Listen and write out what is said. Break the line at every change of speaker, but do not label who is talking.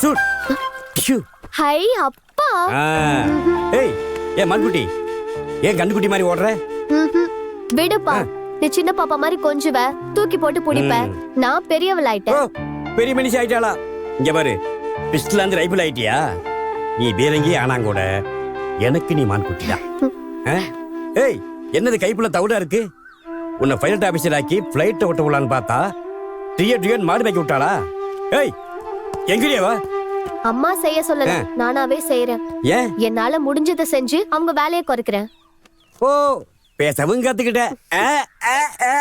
Suit. Shoe.
High அப்பா.
ஏய் ஏ மண்குட்டி. ஏன் கண்டுக்குட்டி மாதிரி ஓடுற?
விடுப்பா. நீ சின்ன பாப்பா மாதிரி கொஞ்சுவ. தூக்கி போட்டு பிடிப்ப. நான்
பெரியவள்
ஆயிட்டேன்.
பெரிய மனுஷி ஆயிட்டாளா? இங்க பாரு. பிஸ்டல் அந்த ரைபிள் ஆயிட்டியா? நீ பீரங்கி ஆனாங்கூட எனக்கு நீ மான்குட்டி தான் ஏய் என்னது கைப்புள்ள தவிடா இருக்கு? உன்னை பைலட் ஆபீசர் ஆக்கி பிளைட்டை ஓட்ட விடலான்னு பார்த்தா டிய டியன் மாடு மேய்க்க விட்டாளா? ஏய் எங்கடியே வா.
அம்மா செய்ய சொல்லல நானாவே செய்யறேன்
ஏன்?
என்னால முடிஞ்சதை செஞ்சு அவங்க வேலையை குறைக்கிறேன்.
ஓ பேசவும் கத்துக்கிட்ட. ஆ, ஆ, ஆ.